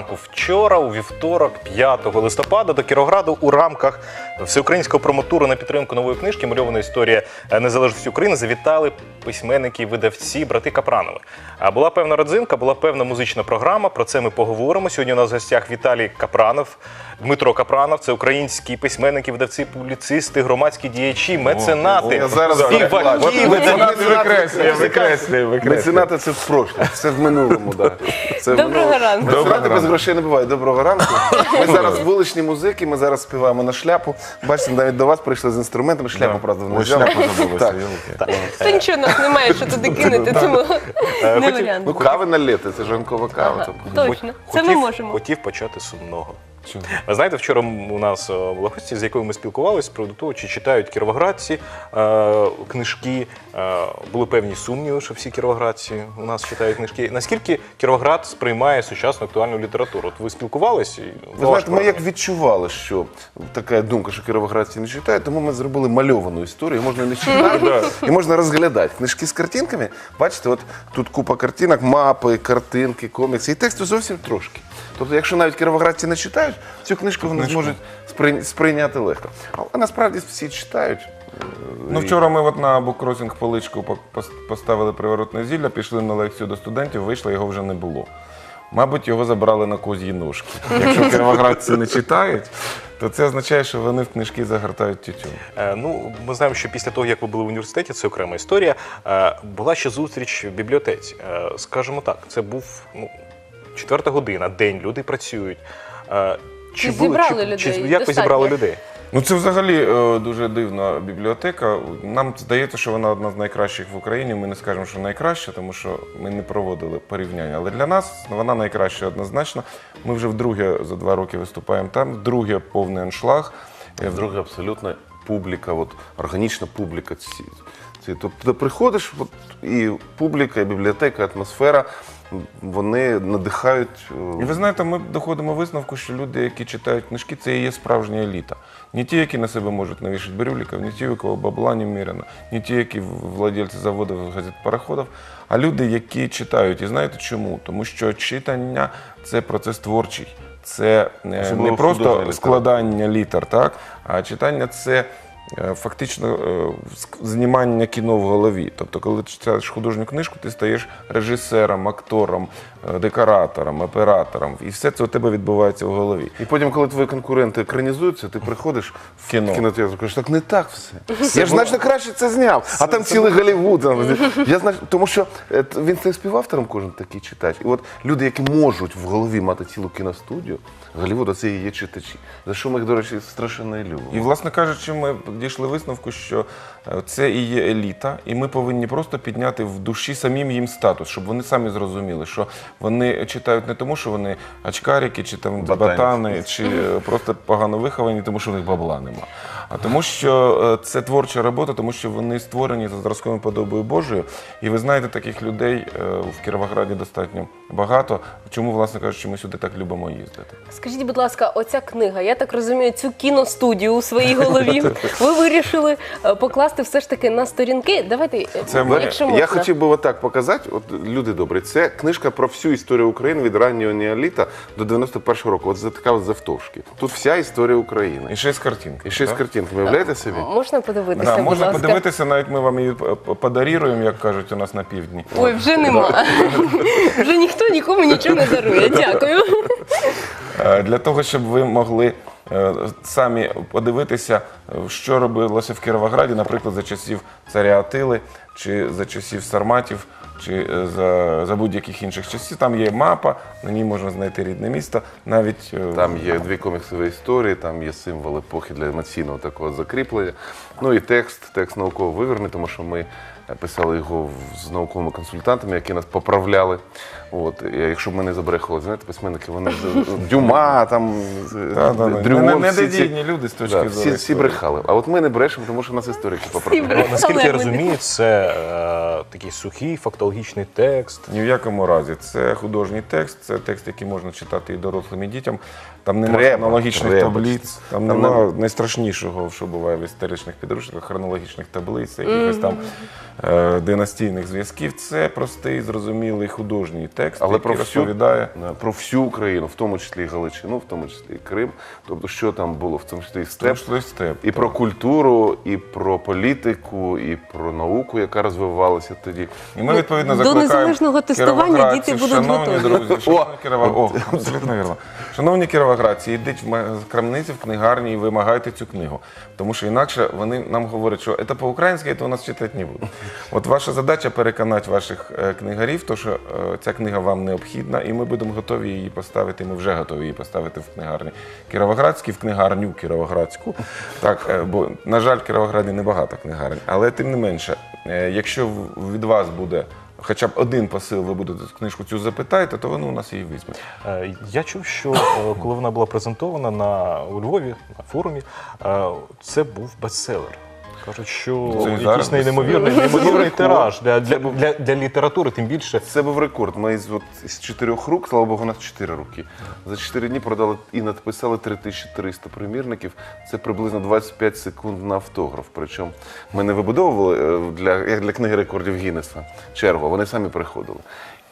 ранку. Вчора, у вівторок, 5 листопада, до Кіровограду у рамках всеукраїнського промотуру на підтримку нової книжки Мальована історія незалежності України завітали письменники, видавці, брати Капранови. А була певна родзинка, була певна музична програма. Про це ми поговоримо. Сьогодні у нас в гостях Віталій Капранов, Дмитро Капранов. Це українські письменники, видавці, публіцисти, громадські діячі, меценати, Я зараз співаки, меценати. викреслює, викреслює, викреслює. Меценати це в прошлому, це в минулому. Да. Це Доброго ранку. Меценати без грошей не буває. Доброго ранку. Ми зараз вуличні музики, ми зараз співаємо на шляпу. Бачите, навіть до вас прийшли з інструментами. Шляпу, правда, не Ось взяли. шляпу забулося. Так. Та нічого у нас немає, що туди кинути, тому не хотів- варіант. Ну, кави налити, це ж ранкова кава. Ага, Тобто, Точно, це ми Хотів- можемо. Хотів почати з сумного. Чому? Ви знаєте, вчора у нас е, була гості, з якою ми спілкувалися з приводу того, чи читають кіровоградці е, книжки. Е, були певні сумніви, що всі кіровоградці у нас читають книжки. Наскільки Кіровоград сприймає сучасну актуальну літературу? От ви спілкувалися? Ви знаєте, ми як відчували, що така думка, що кіровоградці не читають, тому ми зробили мальовану історію. Можна не читати, і можна розглядати. Книжки з картинками. Бачите, от тут купа картинок, мапи, картинки, комікси. І тексту зовсім трошки. Тобто, якщо навіть кіровоградці не читають, цю книжку вони зможуть сприй- сприйняти легко. Але насправді всі читають. Ну, вчора ми от на буккросінг поличку поставили приворотне зілля, пішли на лекцію до студентів, вийшли, його вже не було. Мабуть, його забрали на коз'ї ножки. Якщо кіровоградці не читають, то це означає, що вони в книжки загортають тютюн. Е, Ну, ми знаємо, що після того, як ви були в університеті, це окрема історія. е, Була ще зустріч в бібліотеці. Е, Скажімо так, це був ну, четверта година, день, люди працюють. Е, Чи зібрали людей? Чи, як ви Достатньо? зібрали людей? Ну, це взагалі е, дуже дивна бібліотека. Нам здається, що вона одна з найкращих в Україні. Ми не скажемо, що найкраща, тому що ми не проводили порівняння. Але для нас вона найкраща однозначно. Ми вже вдруге за два роки виступаємо там, вдруге повний аншлаг. Е, Друге, абсолютно публіка, от, органічна публіка. Ці, ці, тобто ти приходиш, от, і публіка, і бібліотека, атмосфера, вони надихають. е, І ви знаєте, ми доходимо висновку, що люди, які читають книжки, це і є справжня еліта. Не ті, які на себе можуть навішати брюліків, не ті, у кого бабла немерено, не ті, які владельці заводів газет пароходів, а люди, які читають. І знаєте чому? Тому що читання це процес творчий. Це е, не просто складання літер, так? а читання це фактично е, знімання кіно в голові. Тобто, коли ти читаєш художню книжку, ти стаєш режисером, актором, е, декоратором, оператором. І все це у тебе відбувається в голові. І потім, коли твої конкуренти екранізуються, ти приходиш в Кіно. кінотеатр, кажеш, так не так все. Я ж значно краще це зняв, а там цілий Голлівуд. Я. Тому що е, т- він не співавтором кожен такий читач. І от люди, які можуть в голові мати цілу кіностудію, Голлівуда це і є читачі. За що ми їх, до речі, страшенно і любимо. І, власне кажучи, ми дійшли висновку, що е, це і є еліта, і ми повинні просто підняти в душі самим їм статус, щоб вони самі зрозуміли, що вони читають не тому, що вони очкарики, чи там Ботаніки. батани, чи е, просто погано виховані, тому що в них бабла нема. А тому, що е, це творча робота, тому що вони створені за зразковою подобою Божою. І ви знаєте, таких людей е, в Кіровограді достатньо багато. Чому, власне кажучи, ми сюди так любимо їздити? Скажіть, будь ласка, оця книга, я так розумію, цю кіностудію у своїй голові. Ви вирішили е, покласти все ж таки на сторінки. Давайте, е, Це ми- якщо Я хотів би отак показати. От люди добрі, це книжка про всю історію України від раннього неоліта до 91-го року. От за така от завтовшки. Тут вся історія України. І ще з картинки. І ще з картинки. Уявляєте собі? Можна подивитися, Да, будь можна ласка. подивитися, навіть ми вам її п- п- як кажуть у нас на півдні. Ой, вже нема. Вже ніхто нікому нічого не дарує. Дякую. Е, Для того, щоб ви могли е, самі подивитися, е, що робилося в Кіровограді, наприклад, за часів царя Атили, чи за часів Сарматів, чи е, за, за будь-яких інших часів. Там є мапа, на ній можна знайти рідне місто. Навіть е, Там є дві коміксові історії, там є символ епохи для емоційного такого закріплення. Ну і текст, текст науково виверений, тому що ми писали його з науковими консультантами, які нас поправляли. От, і якщо б ми не забрехали, знаєте, письменники, вони Дюма, там та, та, та, Дрюмон, не- всі ці- недодійні люди з точки Да, зору. всі, всі історії. брехали. А от ми не брешемо, тому що нас історики поправляли. брехали. Ну, наскільки я розумію, це е, такий сухий фактологічний текст. Ні в якому разі. Це художній текст, це текст, який можна читати і дорослим, і дітям. Там немає Треба, хронологічних треба. таблиць, там, Там немає найстрашнішого, що буває в історичних підручниках, хронологічних таблиць, якихось там е, династійних зв'язків. Це простий, зрозумілий художній текст, Але який про всю, розповідає. Да, про всю Україну, в тому числі і Галичину, в тому числі і Крим. Тобто, що там було, в тому числі і Тому степ, що степ. і про культуру, і про політику, і про науку, яка розвивалася тоді. І ми відповідно До закликаємо незалежного тестування кіровоградців, діти будуть шановні готові. друзі, шановні кіровог... О, абсолютно вірно. Шановні кіровоградці, йдіть в крамниці, в книгарні і вимагайте цю книгу. Тому що інакше вони нам говорять, що це по-українськи, то у нас читати не будуть. От ваша задача переконати ваших е, книгарів, то що е, ця книга вам необхідна, і ми будемо готові її поставити. Ми вже готові її поставити в книгарні Кіровоградській, в книгарню Кіровоградську. Так, е, бо, на жаль, в Кіровограді небагато книгарень. Але тим не менше, якщо від вас буде хоча б один посил, ви будете книжку цю запитаєте, то вони у нас її візьмуть. Е, Я чув, що е, коли вона була презентована на у Львові на форумі, е, це був бестселер. Кажуть, що Це і зараз якийсь неймовірний, неймовірний тираж для, для, для, для літератури, тим більше. Це був рекорд. Ми з, от, з чотирьох рук, слава Богу, у нас чотири руки. За чотири дні продали і надписали 3300 примірників. Це приблизно 25 секунд на автограф. Причому ми не вибудовували е, для, як для книги рекордів Гіннеса чергу, а вони самі приходили.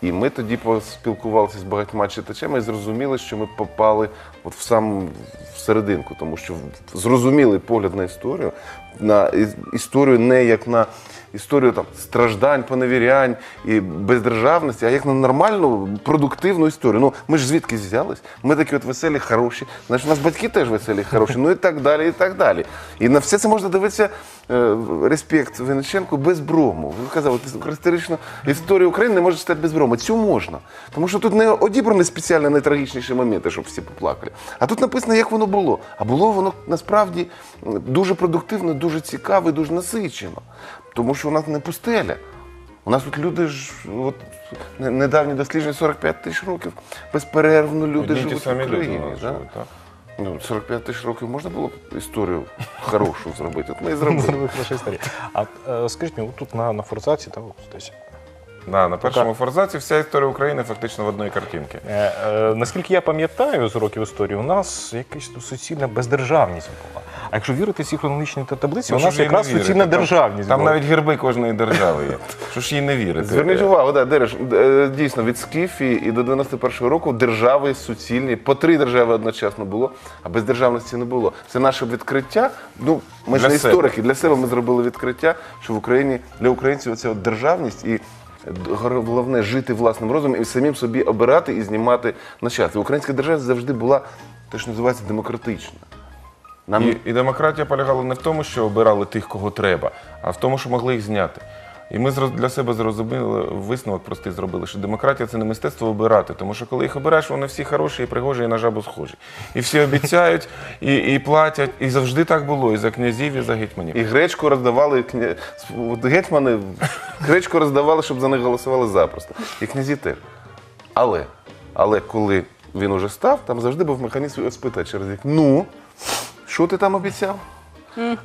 І ми тоді поспілкувалися з багатьма читачами і зрозуміли, що ми попали от в сам в серединку, тому що зрозуміли погляд на історію, на історію не як на історію там страждань, поневірянь і бездержавності, а як на нормальну продуктивну історію. Ну ми ж звідки взялись? Ми такі от веселі, хороші. Значить, у нас батьки теж веселі, хороші. Ну і так далі, і так далі. І на все це можна дивитися е, респект Винниченку без брому. Він казав, історичну історію України не може читати без брому. Цю можна. Тому що тут не одібрані спеціально найтрагічніші моменти, щоб всі поплакали. А тут написано, як воно було. А було воно насправді дуже продуктивно, дуже цікаво і дуже насичено. Тому що у нас не пустеля. У нас тут люди ж, от недавні дослідження 45 тисяч років, безперервно люди Одні ті живуть в самі люди у Україні. нас да? живуть, так. Ну, 45 тисяч років можна було б історію хорошу зробити. От ми і зробили. А е, скажіть мені, тут на, на форзаці, та, десь, Да, на першому форзаці вся історія України фактично в одній картинці. Е, е, наскільки я пам'ятаю з уроків історії, у нас якась тут суцільна бездержавність була. А якщо вірити цій хронологічній та- таблиці, у Ну, що нас ж їй якраз вірити? суцільна Там- державність. Там була. навіть герби кожної держави є. Що ж їй не вірити? Зверніть увагу, да, Дереш, е, дійсно, від Скіфії і до 91-го року держави суцільні, по три держави одночасно було, а без державності не було. Це наше відкриття. Ну, ми ж Для не себе. історики, для себе ми зробили відкриття, що в Україні для українців ця от державність і головне жити власним розумом і самим собі обирати і знімати нащадки. Українська держава завжди була те, що називається демократична. Нам І, і демократія полягала не в тому, що обирали тих, кого треба, а в тому, що могли їх зняти. І ми для себе зрозуміли висновок простий зробили, що демократія це не мистецтво обирати, тому що коли їх обираєш, вони всі хороші і пригожі, і на жабу схожі. І всі обіцяють, і, і платять, і завжди так було, і за князів, і за гетьманів. І гречку роздавали кня... от гетьмани, гречку роздавали, щоб за них голосували запросто. І князі теж. Але, але коли він уже став, там завжди був механізм спитати через рік. Ну, що ти там обіцяв?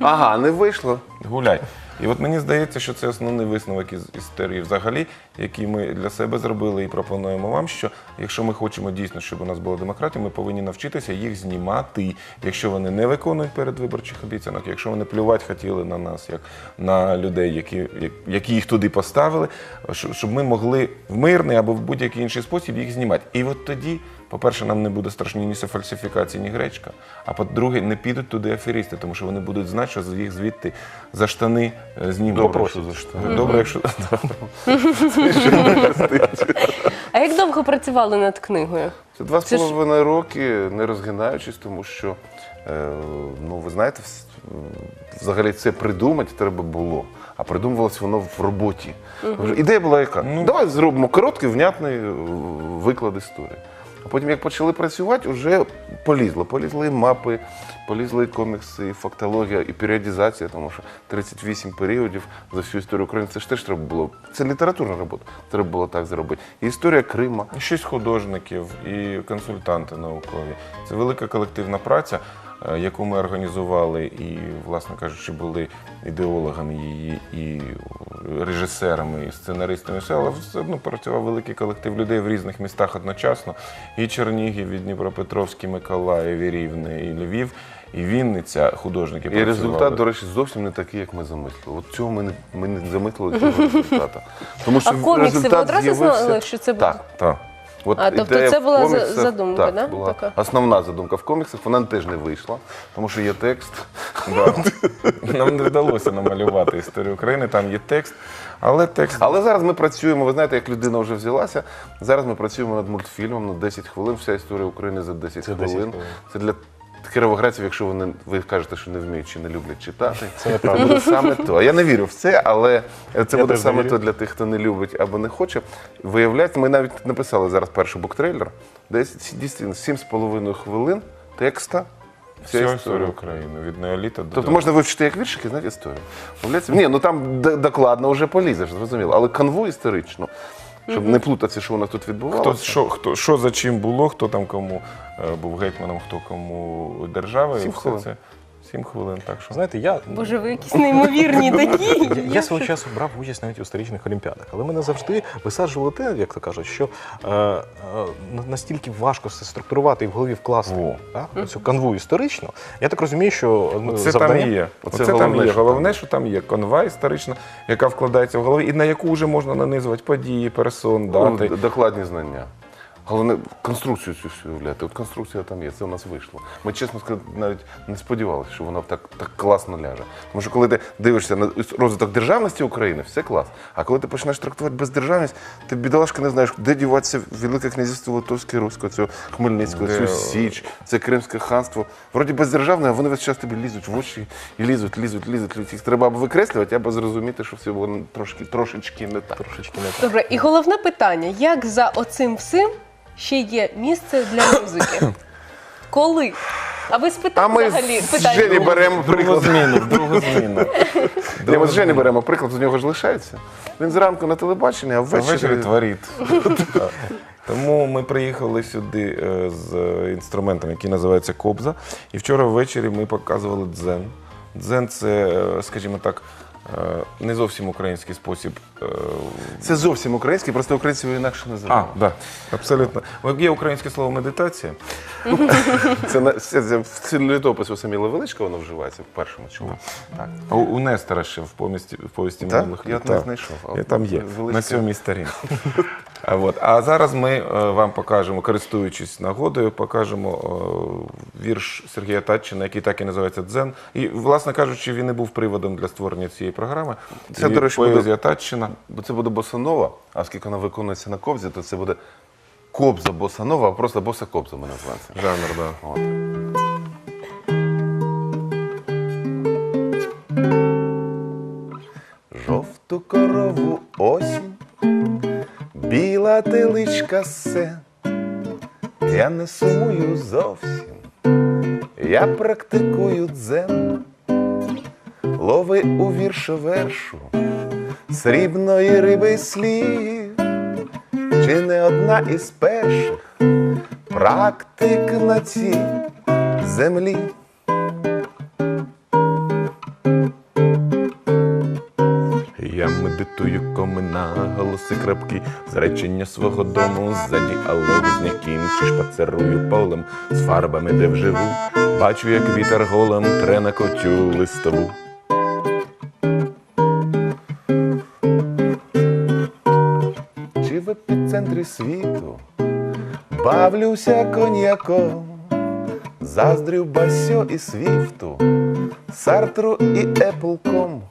Ага, не вийшло. Гуляй. І от мені здається, що це основний висновок із історії взагалі, який ми для себе зробили і пропонуємо вам, що якщо ми хочемо дійсно, щоб у нас була демократія, ми повинні навчитися їх знімати, якщо вони не виконують передвиборчих обіцянок, якщо вони плювати хотіли на нас, як на людей, які, які їх туди поставили, щоб ми могли в мирний або в будь-який інший спосіб їх знімати. І от тоді. По-перше, нам не буде страшні ні фальсифікації, ні гречка. А по-друге, не підуть туди аферісти, тому що вони будуть знати, що їх звідти за штани е, знімуть. Добре, що за штани. Добре, якщо А як довго працювали над книгою? Це два з половиною роки, не розгинаючись, тому що, е, ну ви знаєте, взагалі це придумати треба було, а придумувалось воно в роботі. Ідея була яка? Давай зробимо короткий, внятний е, виклад історії. А потім, як почали працювати, вже полізло. Полізли мапи, полізли комікси, і фактологія, і періодизація, тому що 38 періодів за всю історію України це ж теж треба було. Це літературна робота. Треба було так зробити. І історія Крима. шість художників і консультанти наукові. Це велика колективна праця. Е, яку ми організували, і, власне кажучи, були ідеологами її, і режисерами, і сценаристами, все, але все одно працював великий колектив людей в різних містах одночасно. І Чернігів, і Дніпропетровський, Миколаїв, і Рівне, і Львів, і Вінниця, художники. І працювали. результат, до речі, зовсім не такий, як ми замислили. От цього ми не, ми не замислили цього результату. Тому що А комікси ви одразу з'явився- знали, що це буде? Так, так. От А, тобто ідея це в була за- коміксах- задумка, так, да, була така? Основна задумка в коміксах, вона теж не вийшла, тому що є текст. Да. Нам не вдалося намалювати історію України, там є текст, але текст Але зараз ми працюємо, ви знаєте, як людина вже взялася. Зараз ми працюємо над мультфільмом на 10 хвилин. Вся історія України за 10 Це хвилин. хвилин. Це для кіровоградців, якщо вони ви кажете, що не вміють чи не люблять читати. Це буде саме то. Я не вірю в це, але це Я буде саме вірю. то для тих, хто не любить або не хоче. Виявляється, ми навіть написали зараз перший буктрейлер. Десь дійсно 7,5 хвилин текста. Вся всю історію України від неоліта до Тобто можна вивчити як віршики, знати історію. Ні, ну там докладно вже полізеш, зрозуміло. Але канву історично, щоб не плутатися, що у нас тут Хто що, хто що за чим було, хто там кому е, був гетьманом, хто кому держава, Сім і все це сім хвилин. Так що Знаєте, я Боже, ви якісь неймовірні такі. Я, я свого часу брав участь навіть у сторічних олімпіадах, але мене завжди висаджували те, як то кажуть, що е, е, настільки важко все структурувати і в голові вкласти так, цю канву історичну. Я так розумію, що ну, Це завдання... там є. Оце Оце, там головне, є. що там Головне, що там є конва історична, яка вкладається в голові, і на яку вже можна нанизувати події, персон, Ну, дати. д- докладні знання. Головне, конструкцію цю всю уявляти. От конструкція там є, це у нас вийшло. Ми, чесно сказати, навіть не сподівалися, що воно так, так класно ляже. Тому що коли ти дивишся на розвиток державності України, все клас. А коли ти починаєш трактувати бездержавність, ти бідолашка не знаєш, де діватися Велике князівство Литовське, Руське, цього Хмельницького, цю Січ, це Кримське ханство. Вроді бездержавне, а вони весь час тобі лізуть в очі і лізуть, лізуть, лізуть. Їх треба або викреслювати, або зрозуміти, що все було трошки, трошечки не так. Трошечки не так. Добре, і головне питання: як за оцим всім ще є місце для музики? Коли? А ви А спитали ми взагалі з питання? Жені беремо Другу приклад. зміну, другу зміну. Ні, ми з Жені беремо приклад, з нього ж лишається. Він зранку на телебаченні, а А ввечері. ввечері творить. Так. Тому ми приїхали сюди е, з інструментом, який називається кобза. І вчора ввечері ми показували дзен. Дзен це, е, скажімо так, не зовсім український спосіб. е, Це зовсім український, просто українці його інакше А, називають. да, абсолютно. Є українське слово медитація. Це, на- це, це в цілі літописі у Саміла Величка воно вживається в першому чому. Так. А у, у Нестора ще в повісті, в повісті Так? минулих Я не знайшов, а Я там є, Величка- на сьомій сторінці. А, от. а зараз ми е, вам покажемо, користуючись нагодою, покажемо е, вірш Сергія Татчина, який так і називається Дзен. І, власне кажучи, він і був приводом для створення цієї програми. Це, І до речі, поезія Татчина. Бо це буде босанова, а оскільки вона виконується на кобзі, то це буде кобза босанова, а просто боса кобза ми називаємо це. Жанр, да. От. Жовту корову осінь, біла теличка се, я не сумую зовсім, я практикую дзен, лови у віршу вершу, срібної риби слів, чи не одна із перших практик на цій землі. Я медитую комина, голоси крапки, з речення свого дому, за діалог з ніким, чи шпацерую полем з фарбами, де вживу, бачу, як вітер голем тре на котю листову. Світу бавлюся коньяком, заздрю басьо і свіфту, сартру і еплком.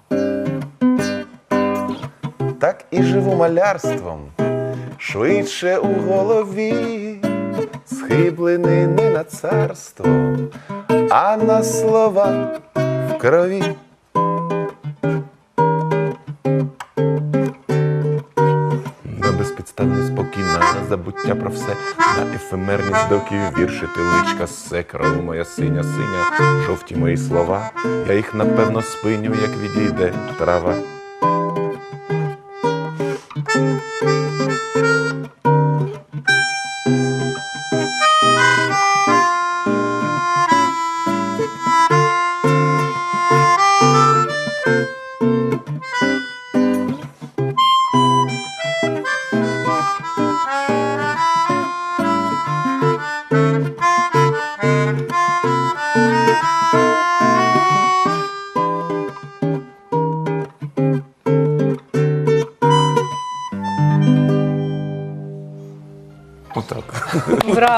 Так і живу малярством, швидше у голові, схиблений не на царство, а на слова в крові. Забуття про все, на ефемерність доків віршити личка се, моя синя, синя, жовті мої слова, я їх напевно спиню, як відійде трава.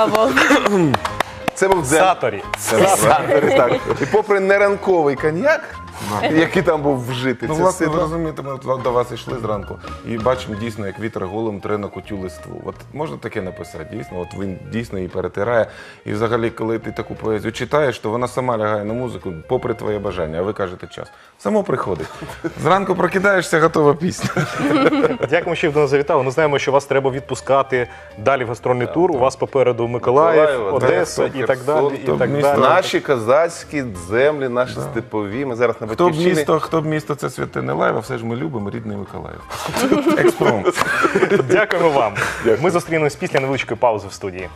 Браво! Це був дзен. Саторі. Саторі, так. І попри неранковий коньяк, який там був вжитий, Ну, це власне, ви розумієте, ми от до вас йшли зранку і бачимо дійсно, як вітер голим тре на кутю листву. От можна таке написати, дійсно, от він дійсно її перетирає. І взагалі, коли ти таку поезію читаєш, то вона сама лягає на музику, попри твоє бажання, а ви кажете час. Само приходить. Зранку прокидаєшся, готова пісня. Дякуємо, що до нас завітали. Ми знаємо, що вас треба відпускати далі в гастрольний тур. У вас попереду Миколаїв, Одеса Одеса, і так далі. І так далі. Наші козацькі землі, наші степові. Ми зараз на Хто б місто, хто б місто це святе не все ж ми любимо рідний Миколаїв. Експромт. Дякуємо вам. Ми зустрінемось після невеличкої паузи в студії.